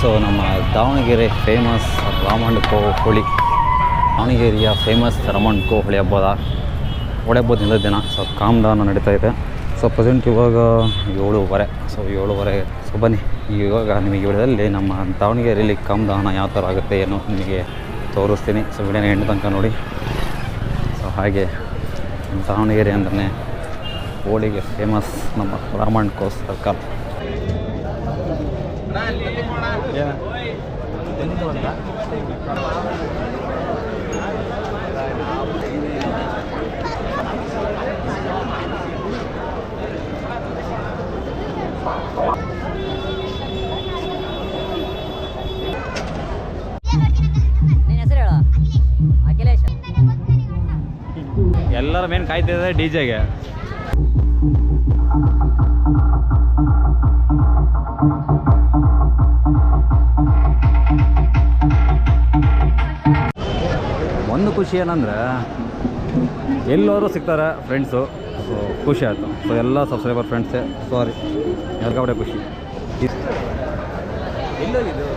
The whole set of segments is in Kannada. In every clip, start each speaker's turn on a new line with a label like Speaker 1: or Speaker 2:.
Speaker 1: ಸೊ ನಮ್ಮ ದಾವಣಗೆರೆ ಫೇಮಸ್ ರಾಮಣ್ಣ ಕೋ ಹೋಳಿ. ದಾವಣಗೆರೆಯ ಫೇಮಸ್ ರಾಮಣ್ಣ ಕೋ ಹೋಳಿ ಹಬ್ಬದ ಹೋಳಿ ಹಬ್ಬದ ಹಿಂದಿನ ದಿನ. ಸೊ ಕಾಮ್ ಡೌನ್ ನಡೀತಾ ಇದೆ. ಸೊ ಪ್ರೆಸೆಂಟ್ ಇವಾಗ ಏಳುವರೆ. ಸೊ ಏಳುವರೆ. ಸೊ ಬನ್ನಿ, ಇವಾಗ ನಿಮಗೆ ವಿಡಿಯೋದಲ್ಲಿ ನಮ್ಮ ದಾವಣಗೆರೆಯಲ್ಲಿ ಕಾಮ್ ದಹನ ಯಾವ ಥರ ಆಗುತ್ತೆ ಏನೋ ನಿಮಗೆ ತೋರಿಸ್ತೀನಿ. ಸೊ ವಿಡಿಯೋನ ಹೆಣ್ಣು ತನಕ ನೋಡಿ. ಸೊ ಹಾಗೆ, ದಾವಣಗೆರೆ ಅಂದ್ರೆ ಹೋಳಿಗೆ ಫೇಮಸ್ ನಮ್ಮ ರಾಮಣ್ಣ ಕೋ ಸರ್ಕಲ್. ಎಲ್ಲರ ಮೇನ್ ಕಾಯ್ತಿದ್ದಾರೆ ಡಿ ಜೆಗೆ ಒಂದು ಖುಷಿ ಏನಂದ್ರೆ ಎಲ್ಲರೂ ಸಿಗ್ತಾರೆ ಫ್ರೆಂಡ್ಸು ಸೊ ಖುಷಿ ಆಯಿತು. ಸೊ ಎಲ್ಲ ಸಬ್ಸ್ಕ್ರೈಬರ್ ಫ್ರೆಂಡ್ಸೇ ಸಾರಿ ಎಲ್ಲರೂ ಖುಷಿ. ಎಲ್ಲೋಗಿದ್ದು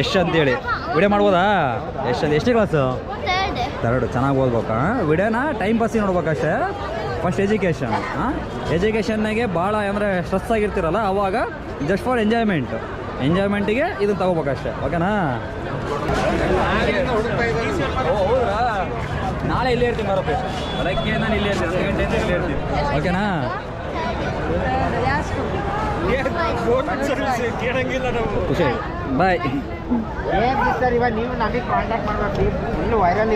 Speaker 1: ಎಷ್ಟು ಅಂತೇಳಿ. ವಿಡಿಯೋ ಮಾಡ್ಬೋದಾ? ಎಷ್ಟು ಅಂತ. ಎಷ್ಟೇ ಕ್ಲಾಸು ತರ್ಡ್ ಚೆನ್ನಾಗಿ ಓದ್ಬೇಕಾ? ವಿಡಿಯೋನ ಟೈಮ್ ಪಾಸಿಗೆ ನೋಡ್ಬೇಕಷ್ಟೇ ಫಸ್ಟ್ ಎಜುಕೇಷನ್ ಹಾಂ ಎಜುಕೇಷನ್ನಾಗೆ ಭಾಳ ಅಂದರೆ ಸ್ಟ್ರೆಸ್ ಆಗಿರ್ತಿರಲ್ಲ, ಅವಾಗ ಜಸ್ಟ್ ಫಾರ್ ಎಂಜಾಯ್ಮೆಂಟ್ ಎಂಜಾಯ್ಮೆಂಟಿಗೆ ಇದನ್ನು ತಗೋಬೇಕಷ್ಟೇ ಓಕೆನಾ ನಾಳೆ ಇಲ್ಲೇ ಇರ್ತೀನಿ ಬರುತ್ತೆ ಬೆಳಗ್ಗೆ ನಾನು ಇಲ್ಲೇ ಇಲ್ಲೇ ಇರ್ತೀನಿ. ಓಕೆನಾ ಖುಷಿ. ಬಾಯ್.
Speaker 2: ಏನ್ ಸರ್ ಇವಾಗ ನೀವು ನಮಗೆ ಕಾಂಟ್ಯಾಕ್ಟ್ ಮಾಡ್ಬೇಕು. Full viral